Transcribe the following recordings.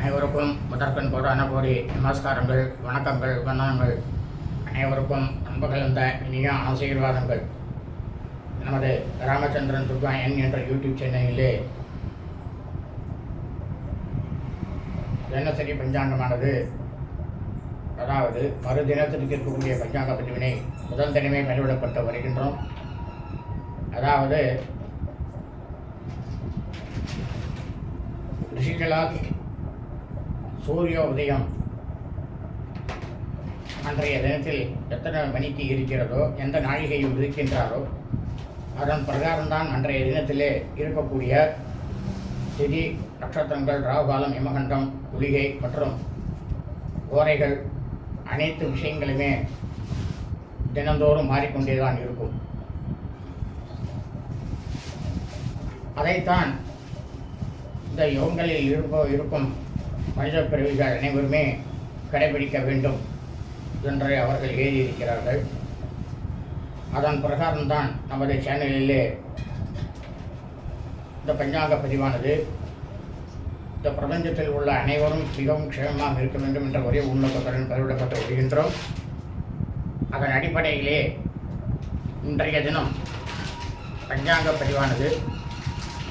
அனைவருக்கும் முதற்கண் கோடான கோடி நமஸ்காரங்கள் வணக்கங்கள் வந்தனங்கள். அனைவருக்கும் அன்பு கலந்த இனிய ஆசீர்வாதங்கள். நமது ராமச்சந்திரன் துர்கா என் என்ற யூடியூப் சேனலிலே தினசரி பஞ்சாங்கமானது. அதாவது மறுதினத்திற்கு இருக்கக்கூடிய பஞ்சாங்க பதிவினை முதல் தினமே பதிவிடப்பட்டு வருகின்றோம். அதாவது ரிஷிகளால் சூரிய உதயம் அன்றைய தினத்தில் எத்தனை மணிக்கு இருக்கிறதோ எந்த நாழிகையில் உதிக்கின்றாரோ அதன் பிரகாரம்தான் அன்றைய தினத்திலே இருக்கக்கூடிய திதி நட்சத்திரங்கள் ராகுகாலம் இமகண்டம் குளிகை மற்றும் ஓரைகள் அனைத்து விஷயங்களுமே தினந்தோறும் மாறிக்கொண்டே தான் இருக்கும். அதைத்தான் இந்த யோகங்களில் இருப்ப இருக்கும் மனித பிறவிகள் அனைவருமே கடைபிடிக்க வேண்டும் என்று அவர்கள் எழுதியிருக்கிறார்கள். அதன் பிரகாரம்தான் நமது சேனலிலே இந்த பஞ்சாங்க பதிவானது. இந்த பிரபஞ்சத்தில் உள்ள அனைவரும் மிகவும் க்ஷேமமாக இருக்க வேண்டும் என்ற ஒரே உன்னதத்துடன் பதிவிடப்பட்டு வருகின்றோம். அதன் அடிப்படையிலே இன்றைய தினம் பஞ்சாங்க பதிவானது.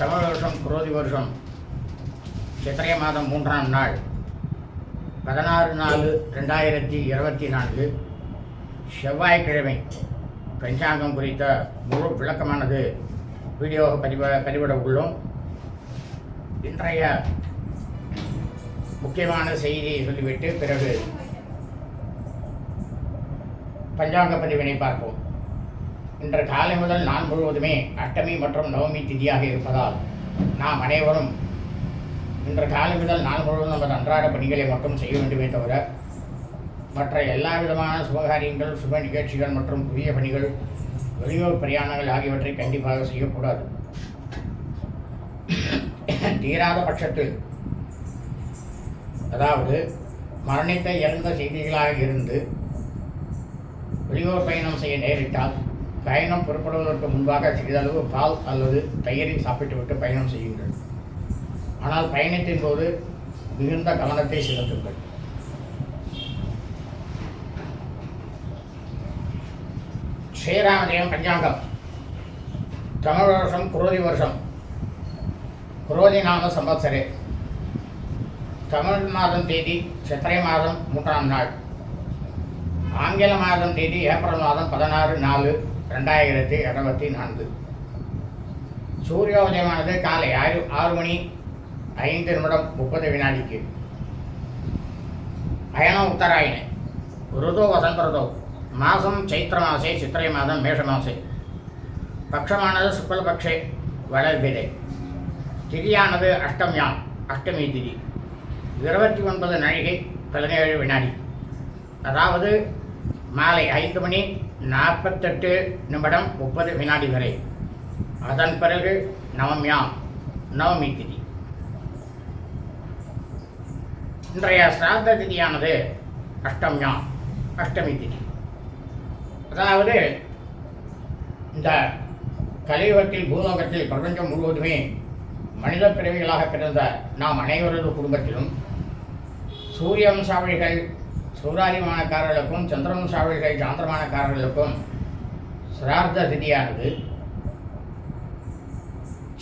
தமிழ் வருஷம் குரோதி வருஷம் சித்திரை மாதம் மூன்றாம் நாள் பதினாறு நாலு ரெண்டாயிரத்தி இருபத்தி நான்கு செவ்வாய்க்கிழமை பஞ்சாங்கம் குறித்த முழு விளக்கமானது வீடியோ பதிவ பதிவிட உள்ளோம். இன்றைய முக்கியமான செய்தியை சொல்லிவிட்டு பிறகு பஞ்சாங்க பதிவினை பார்ப்போம். இன்று காலை முதல் நான் முழுவதுமே அஷ்டமி மற்றும் நவமி திதியாக இருப்பதால் நாம் அனைவரும் இன்று காலை முதல் நாள் முழுவதும் நமது அன்றாட பணிகளை மட்டும் செய்ய வேண்டுமே தவிர மற்ற எல்லா விதமான சுபகாரியங்கள் சுப நிகழ்ச்சிகள் மற்றும் புதிய பணிகள் வெளியூர் பிரயாணங்கள் ஆகியவற்றை கண்டிப்பாக செய்யக்கூடாது. தீராத பட்சத்தில் அதாவது மரணித்த இறந்த செய்திகளாக இருந்து வெளியூர் பயணம் செய்ய நேரிட்டால் பயணம் புறப்படுவதற்கு முன்பாக சிறிதளவு பால் அல்லது தயிரை சாப்பிட்டுவிட்டு பயணம் செய்யுங்கள். ஆனால் பயணத்தின் போது மிகுந்த கவனத்தை செலுத்துங்கள். ஸ்ரீராமஜெயம் பஞ்சாங்கம். தமிழ் வருஷம் குரோதி வருஷம். குரோதி நாம சம்பத்சரே. தமிழ் மாதம் தேதி சித்திரை மாதம் மூன்றாம் நாள். ஆங்கில மாதம் தேதி ஏப்ரல் மாதம் பதினாறு நாலு ரெண்டாயிரத்தி இருபத்தி நான்கு. சூரியோதயமானது காலை ஆறு ஆறு மணி ஐந்து நிமிடம் முப்பது வினாடிக்கு. அயனம் உத்தராயண. ருதோ வசந்தருதோ. மாதம் சைத்திர மாசே சித்திரை மாதம் மேஷ மாசே. பட்சமானது சுக்லபக்ஷே வளர்பிதை திதியானது அஷ்டமியாம் அஷ்டமி திதி. இருபத்தி ஒன்பது நடிகை பதினேழு வினாடி. அதாவது மாலை ஐந்து மணி நாற்பத்தெட்டு நிமிடம் முப்பது வினாடி வரை. அதன் பிறகு நவம்யாம் நவமி திதி. இன்றைய சிராத்த திதியானது அஷ்டம்யாம் அஷ்டமி திதி அதாவது இந்த கலியுகத்தில் பூலோகத்தில் பிரபஞ்சம் முழுவதுமே மனித பிறவிகளாக பிறந்த நாம் அனைவரது குடும்பத்திலும் சூரிய வம்சாவளிகள் சூராதிமானக்காரர்களுக்கும் சந்திரவம்சாவளிகள் சாந்திரமானக்காரர்களுக்கும் சிரார்த்த திதியானது.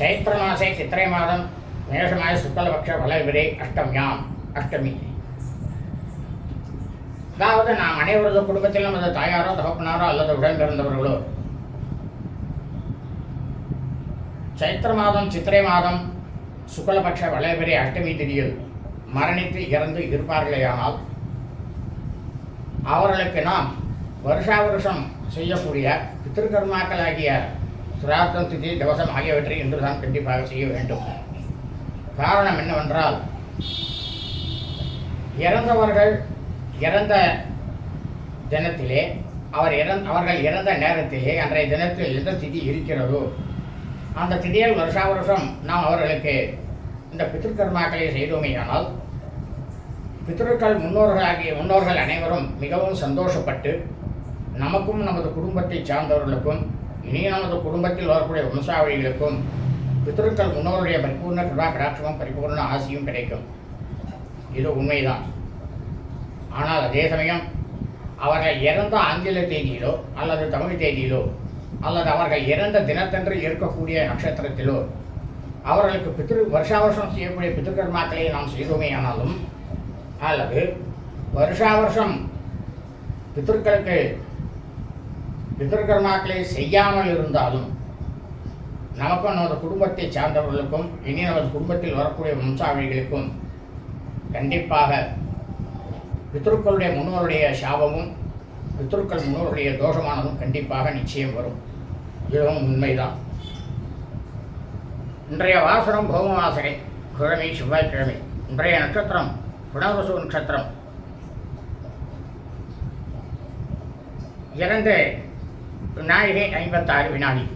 சைத்திர மாசை சித்திரை மாதம் மேஷமாய சுக்கலபக்ஷ வளவிரை அஷ்டம்யாம். அஷ்டமி அதாவது நாம் அனைவரது குடும்பத்திலும் அது தாயாரோ தகப்பனாரோ அல்லது உடன் பிறந்தவர்களோ சைத்திர மாதம் சித்திரை மாதம் சுக்லபட்ச வளையபெரிய அஷ்டமி திதியில் மரணித்து இறந்து இருப்பார்களேயானால் அவர்களுக்கு நாம் வருஷா வருஷம் செய்யக்கூடிய பித்திருக்கர்மாக்களாகிய சுராத்தம் திதி தவசம் ஆகியவற்றை இன்று தான் கண்டிப்பாக செய்ய வேண்டும். காரணம் என்னவென்றால் இறந்தவர்கள் இறந்த தினத்திலே அவர் இறந் அவர்கள் இறந்த நேரத்திலே அன்றைய தினத்தில் எந்த திதி இருக்கிறதோ அந்த திதியில் வருஷா வருஷம் நாம் அவர்களுக்கு இந்த பித்திருக்கர்மாக்களை செய்தோமேயானால் பித்ருக்கள் முன்னோர்களாகிய முன்னோர்கள் அனைவரும் மிகவும் சந்தோஷப்பட்டு நமக்கும் நமது குடும்பத்தை சார்ந்தவர்களுக்கும் இனி நமது குடும்பத்தில் வரக்கூடிய வம்சாவளிகளுக்கும் பித்திருக்கள் முன்னோருடைய பரிபூர்ண கிருபா கடாட்சமும் பரிபூர்ண ஆசியும் கிடைக்கும். இது உண்மைதான். ஆனால் அதே சமயம் அவர்கள் இறந்த ஆங்கில தேதியிலோ அல்லது தமிழ் தேதியிலோ அல்லது அவர்கள் இறந்த தினத்தன்று இருக்கக்கூடிய நட்சத்திரத்திலோ அவர்களுக்கு பித்ரு வருஷா வருஷம் செய்யக்கூடிய பித்ருக்கர்மாக்களை நாம் செய்தோமே ஆனாலும் அல்லது வருஷா வருஷம் பித்ருக்களுக்கு பித்ருக்கர்மாக்களை செய்யாமல் இருந்தாலும் நமக்கும் நமது குடும்பத்தை சார்ந்தவர்களுக்கும் இனி நமது குடும்பத்தில் வரக்கூடிய வம்சாவளிகளுக்கும் கண்டிப்பாக. பித்ருக்களுடைய முன்னோருடைய சாபமும் பித்ருக்கள் முன்னோருடைய தோஷமானதும் கண்டிப்பாக நிச்சயம் வரும். இதுவும் உண்மைதான். இன்றைய வாசனம் பௌம வாசனை கிழமை செவ்வாய்க்கிழமை இன்றைய நட்சத்திரம் புனர்வசு நட்சத்திரம். இரண்டு விநாயகை ஐம்பத்தாறு வினாடி.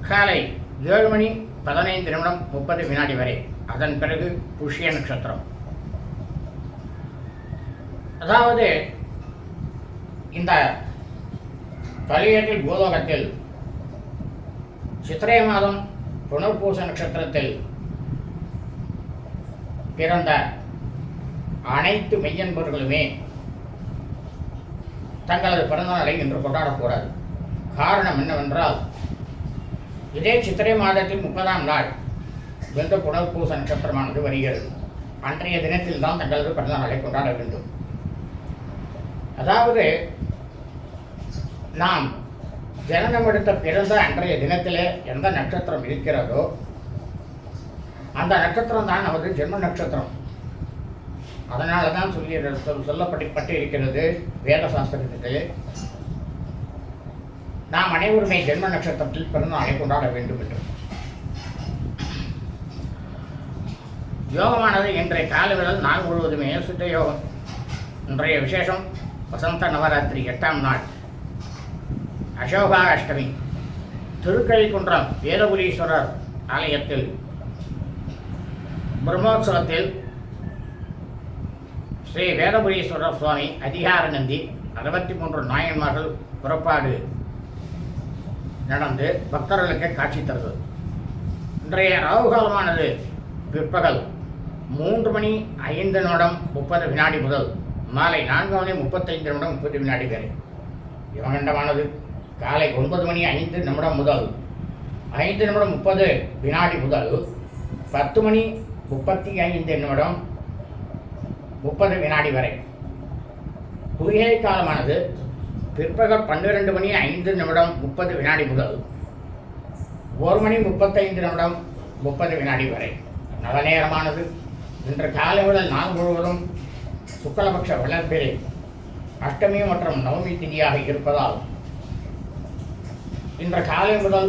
காலை ஏழு மணி பதினைந்து நிமிடம் முப்பது வினாடி வரை. அதன் பிறகு புஷ்ய நட்சத்திரம். அதாவது இந்த கலியத்தில் பூலோகத்தில் சித்திரை மாதம் புனர்பூச நட்சத்திரத்தில் பிறந்த அனைத்து மெய்யன்பர்களுமே தங்களது பிறந்தநாளை இன்று கொண்டாடக்கூடாது காரணம் என்னவென்றால் இதே சித்திரை மாதத்தில் முப்பதாம் நாள் வெந்த புனர்பூச நட்சத்திரமானது வருகிறது. அன்றைய தினத்தில் தான் தங்களது பிறந்தநாளை கொண்டாட வேண்டும். அதாவது நாம் ஜனனம் எடுத்த பிறந்த அன்றைய தினத்திலே எந்த நட்சத்திரம் இருக்கிறதோ அந்த நட்சத்திரம் தான் நமது ஜென்ம நட்சத்திரம். அதனால தான் சொல்லி சொல்லப்பட்டு இருக்கிறது வேத சாஸ்திரத்திலே நாம் அனைவருமே ஜென்ம நட்சத்திரத்தில் பிறந்த நாளை கொண்டாட வேண்டும் என்று. யோகமானது இன்றைய காலை விரல் நாள் முழுவதுமே சுத்த யோகம். இன்றைய விசேஷம் வசந்த நவராத்திரி எட்டாம் நாள். அசோகா அஷ்டமி திருக்கழிக்குன்றம் வேதபுரீஸ்வரர் ஆலயத்தில். பிரம்மோற்சவத்தில் ஸ்ரீ வேதபுரீஸ்வரர் சுவாமி அதிகார நந்தி அறுபத்தி மூன்று நாயன்மார்கள் புறப்பாடு நடந்து பக்தர்களுக்கு காட்சி தருவது. இன்றைய ராகுகாலமானது பிற்பகல் மூன்று மணி ஐந்து நிமிடம் முப்பது வினாடி முதல் மாலை நான்கு மணி முப்பத்தைந்து நிமிடம் முப்பது வினாடி வரை. யமகண்டமானது காலை ஒன்பது மணி ஐந்து நிமிடம் முதல் ஐந்து நிமிடம் முப்பது வினாடி முதல் பத்து மணி முப்பத்தி ஐந்து நிமிடம் முப்பது வினாடி வரை. குளிகை காலமானது பிற்பகல் பன்னிரண்டு மணி ஐந்து நிமிடம் முப்பது வினாடி முதல் ஒரு மணி முப்பத்தைந்து நிமிடம் முப்பது வினாடி வரை. நல்ல நேரமானது இன்று காலை முதல் நாள் முழுவதும் சுக்லபக்ஷ வளர்ப்பிலே அஷ்டமி மற்றும் நவமி திதியாக இருப்பதால் இன்று காலை முதல்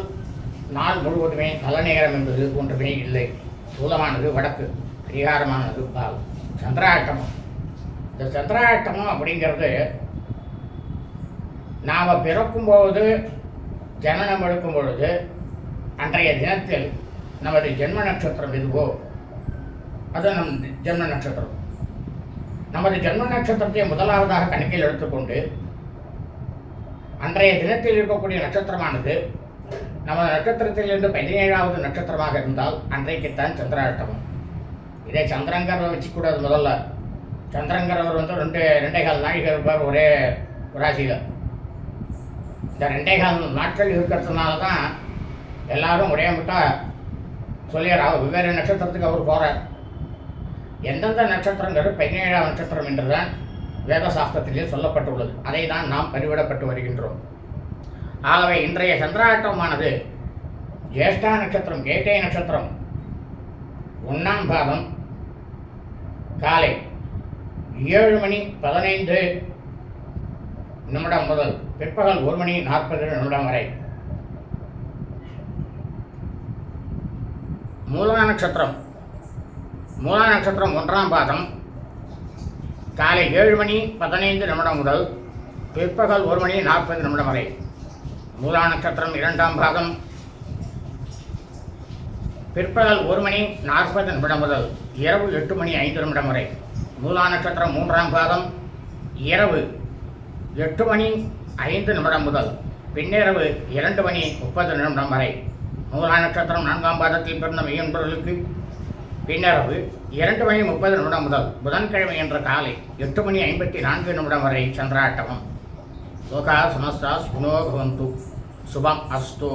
நாள் முழுவதுமே நல்ல நேரம் என்பது ஒன்றுமே இல்லை. சூலமானது வடக்கு அதிகாரமானது பால். சந்திராட்டமம் இந்த சந்திராட்டமம் அப்படிங்கிறது நாம் பிறக்கும்போது ஜனனம் எடுக்கும் பொழுது அன்றைய தினத்தில் நமது ஜென்ம நட்சத்திரம் எதுவோ அது நம் ஜென்ம நட்சத்திரம். நமது ஜென்ம நட்சத்திரத்தை முதலாவதாக கணக்கில் எடுத்துக்கொண்டு அன்றைய தினத்தில் இருக்கக்கூடிய நட்சத்திரமானது நமது நட்சத்திரத்திலிருந்து பதினேழாவது நட்சத்திரமாக இருந்தால் அன்றைக்குத்தான் சந்திராஷ்டமம். இதே சந்திரங்கிறவர் வச்சுக்கூடாது முதல்ல. சந்திரங்கிறவர் வந்து ரெண்டு ரெண்டே கால் நாழிகை இருப்பார் ஒரே ராசியில். இந்த ரெண்டே கால் நாட்கள் இருக்கிறதுனால தான் எல்லாரும் ஒரே முட்டா சொல்லிடுறா வெவ்வேறு நட்சத்திரத்துக்கு அவர் போகிறார் எந்தெந்த நட்சத்திரங்கிறது பதினேழாம் நட்சத்திரம் என்றுதான் வேத சாஸ்திரத்திலே சொல்லப்பட்டுள்ளது. அதை தான் நாம் பரிவிடப்பட்டு வருகின்றோம். ஆகவே இன்றைய சந்திராட்டமானது ஜேஷ்டா நட்சத்திரம் கேட்டை நட்சத்திரம் ஒன்றாம் பாதம் காலை ஏழு மணி பதினைந்து நிமிடம் முதல் பிற்பகல் ஒரு மணி நாற்பது நிமிடம் வரை. மூலா நட்சத்திரம் மூலா நட்சத்திரம் ஒன்றாம் பாதம். காலை ஏழு மணி பதினைந்து நிமிடம் முதல் பிற்பகல் ஒரு மணி நாற்பது நிமிடம் வரை. மூலா நட்சத்திரம் இரண்டாம் பாகம் பிற்பகல் ஒரு மணி நாற்பது நிமிடம் முதல் இரவு எட்டு மணி ஐந்து நிமிடம் வரை. மூலா நட்சத்திரம் மூன்றாம் பாகம் இரவு எட்டு மணி ஐந்து நிமிடம் முதல் பின்னிரவு இரண்டு மணி முப்பது நிமிடம் வரை. மூலா நட்சத்திரம் நான்காம் பாதத்தில் பிறந்த மெய்யன்பொருளுக்கு பின்னரவு இரண்டு மணி முப்பது நிமிடம் முதல் புதன்கிழமை என்ற காலை எட்டு மணி ஐம்பத்தி நான்கு நிமிடம் வரை சந்திராட்டமம். லோகா சமஸ்தா சுனோ பவந்து. சுபம் அஸ்தோ.